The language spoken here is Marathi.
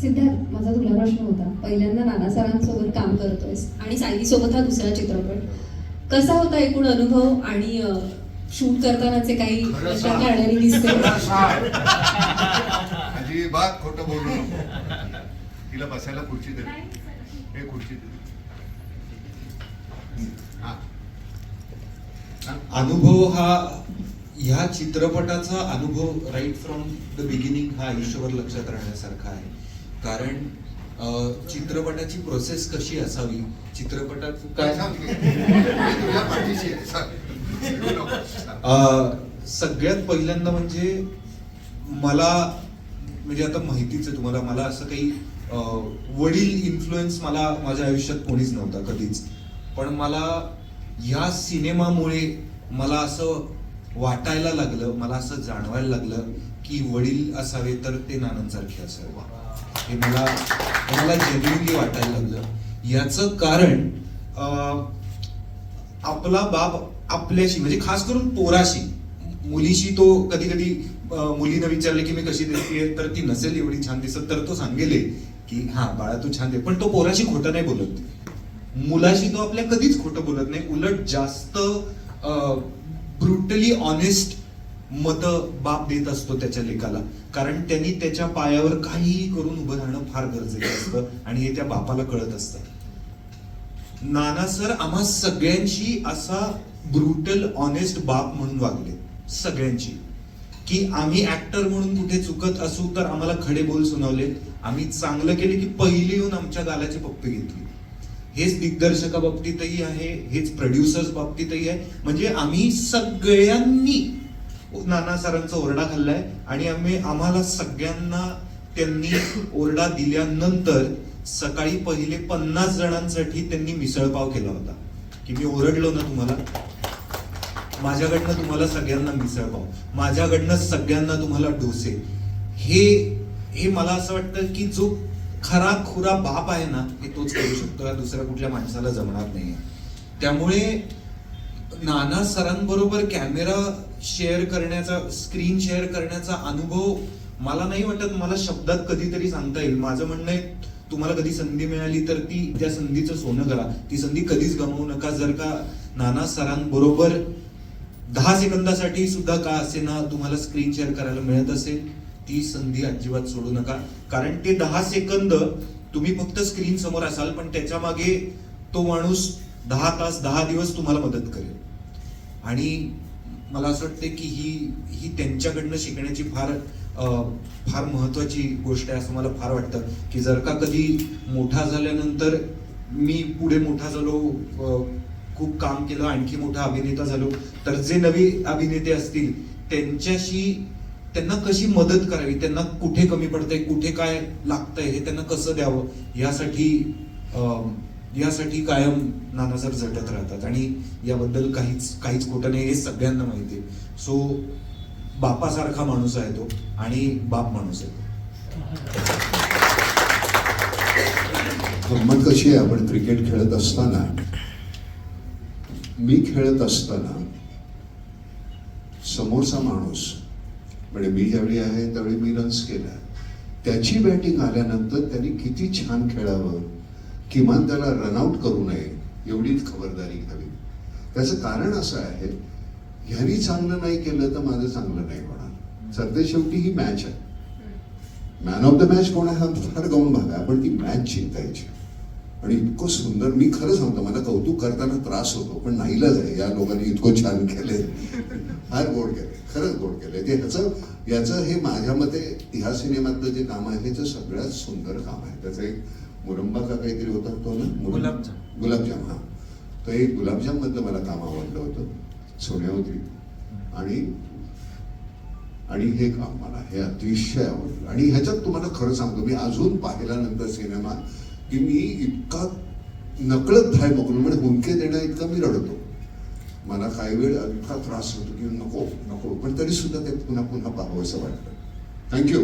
सिद्धार्थ माझा तुला प्रश्न होता. पहिल्यांदा नाना सरांसोबत काम करतोयस आणि सायली सोबत हा दुसरा चित्रपट. कसा होता एकूण अनुभव आणि शूट करतानाचे काही. गाड्याने दिसते. अजिबात खोटं बोलू नको. तिला बसायला खुर्ची दे. हे खुर्ची दे. अनुभव हा ह्या चित्रपटाचा अनुभव राईट फ्रॉम द बिगिनिंग हा आयुष्यभर लक्षात राहण्यासारखा आहे. कारण चित्रपटाची प्रोसेस कशी असावी? चित्रपटात काय? सगळ्यात पहिल्यांदा म्हणजे मला म्हणजे आता माहितीच आहे तुम्हाला मला असं काही वडील इन्फ्लुएन्स मला माझ्या आयुष्यात कोणीच नव्हता कधीच. पण मला ह्या सिनेमामुळे मला असं वाटायला लागलं मला असं जाणवायला लागलं की वडील असावे तर ते नानांसारखे असावे. हे मला मला जेन्युनली वाटायला लागलं. याचं कारण अं, आपला बाप आपल्याशी म्हणजे खास करून पोराशी मुलीशी तो कधी कधी मुलीनं विचारले की मी कशी दिसते तर ती नसेल एवढी छान दिसत तर तो सांगेल की हा बाळा तू छान दे पण तो पोराशी खोटं नाही बोलत. मुलाशी तो आपल्या कधीच खोटं बोलत नाही. उलट जास्त ब्रुटली ऑनेस्ट मत बाप देत असतो त्याच्या लेखाला कारण त्यांनी त्याच्या पायावर काहीही करून उभं राहणं फार गरजेचं असतं आणि हे त्या बापाला कळत असतं. नाना सर आम्हा सगळ्यांशी असा ब्रुटल ऑनेस्ट बाप म्हणून वागले. सगळ्यांची की आम्ही ऍक्टर म्हणून कुठे चुकत असू तर आम्हाला खडे बोल सुनावले. आम्ही चांगलं केले की पहिले येऊन आमच्या गालाची पप्पी घेतली. हेच दिग्दर्शका बाबतीतही आहे हेच प्रोड्युसर्स बाबतीतही आहे. म्हणजे आम्ही सगळ्यांनी नाना सरांचा ओरडा खाल्लाय आणि आम्ही आम्हाला सगळ्यांना त्यांनी ओरडा दिल्यानंतर सकाळी पहिले पन्नास जणांसाठी त्यांनी मिसळपाव केला होता. की मी ओरडलो ना तुम्हाला? माझ्याकडनं तुम्हाला सगळ्यांना मिसळपाव. माझ्याकडनं सगळ्यांना तुम्हाला डोसे. हे हे मला असं वाटतं की जो खरा खुरा बाप आहे ना हे तोच करू शकतो. दुसऱ्या कुठल्या माणसाला जमणार नाही त्यामुळे नाना सरांबरोबर कॅमेरा शेअर करण्याचा स्क्रीन शेअर करण्याचा अनुभव मला नाही वाटत. मला शब्दात कधीतरी सांगता येईल. माझं म्हणणं आहे तुम्हाला कधी संधी मिळाली तर ती त्या संधीचं सोनं करा. ती संधी कधीच गमावू नका. जर का नाना सरांबरोबर दहा सेकंदासाठी सुद्धा का असे ना तुम्हाला स्क्रीन शेअर करायला मिळत असेल ती संधी अजिबात सोडू नका. कारण ते दहा सेकंद तुम्ही फक्त स्क्रीन समोर असाल पण त्याच्यामागे तो माणूस दहा तास दहा दिवस तुम्हाला मदत करेल. आणि मला असं वाटतं की ही ही त्यांच्याकडनं शिकण्याची फार फार महत्वाची गोष्ट आहे असं मला फार वाटतं. की जर का कधी मोठा झाल्यानंतर मी पुढे मोठा झालो खूप काम केलं आणखी मोठा अभिनेता झालो तर जे नवी अभिनेते असतील त्यांच्याशी त्यांना कशी मदत करावी त्यांना कुठे कमी पडतंय कुठे काय लागतंय हे त्यांना कसं द्यावं यासाठी यासाठी कायम नानासर झटत राहतात. आणि याबद्दल काहीच काहीच खोटं नाही हे सगळ्यांना माहिती आहे. सो बापासारखा माणूस आहे तो आणि बाप माणूस आहे गंमत कशी आहे? आपण क्रिकेट खेळत असताना मी खेळत असताना समोरचा माणूस म्हणजे मी ज्यावेळी आहे त्यावेळी मी रन्स केला. त्याची बॅटिंग आल्यानंतर त्यांनी किती छान खेळावं? किमान त्याला रनआउट करू नये एवढीच खबरदारी घ्यावी. त्याचं कारण असं आहे ह्यानी चांगलं नाही केलं तर माझं चांगलं नाही होणार. सध्या शेवटी ही मॅच आहे. मॅन ऑफ द मॅच कोण आहे हा फार गाऊन भाग आहे. पण ती मॅच जिंकायची. आणि इतकं सुंदर मी खरं सांगतो मला कौतुक करताना त्रास होतो पण नाहीलाच आहे. या लोकांनी इतकं छान केले फार गोड केले खरंच गोड केले ते ह्याचं याचं हे माझ्या मते ह्या सिनेमातलं जे काम आहे ह्याचं सगळ्यात सुंदर काम आहे. त्याचं एक मुरंबा का काहीतरी होता तो ना? गुलाबजाम. गुलाबजाम हा. तर एक गुलाबजाम मधलं मला काम आवडलं होतं. सोन्या होती. आणि आणि हे काम मला हे अतिशय आवडलं. आणि ह्याच्यात तुम्हाला खरं सांगतो मी अजून पाहिल्यानंतर सिनेमा की मी इतका नकळत धाय मोकलो म्हणजे हुंके देण्या इतका मी रडतो. मला काही वेळ इतका त्रास होतो की नको नको. पण तरी सुद्धा ते पुन्हा पुन्हा पाहावं असं वाटतं थँक्यू